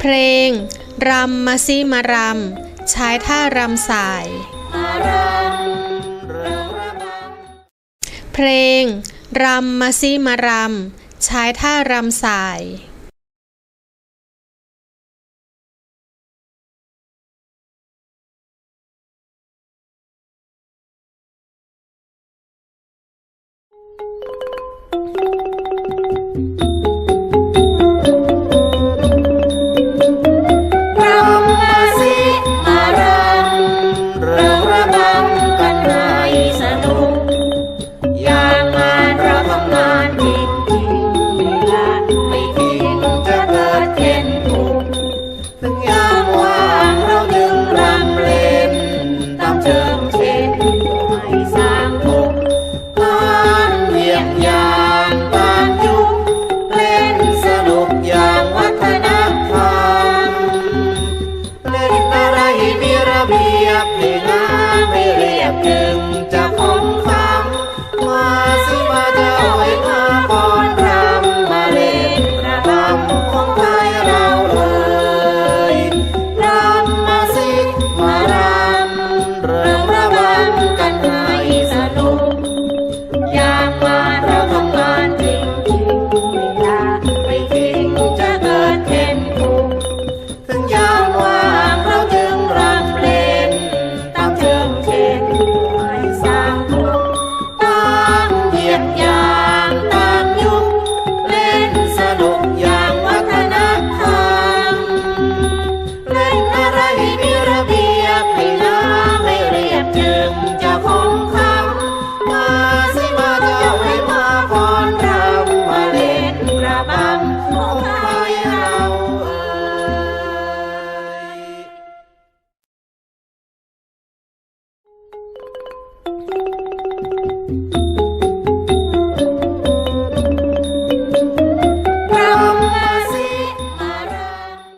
เพลง รำมาซิมารำใช้ท่ารำสาย เพลง รำมาซิมารำใช้ท่ารำสาย be up, we're not really up to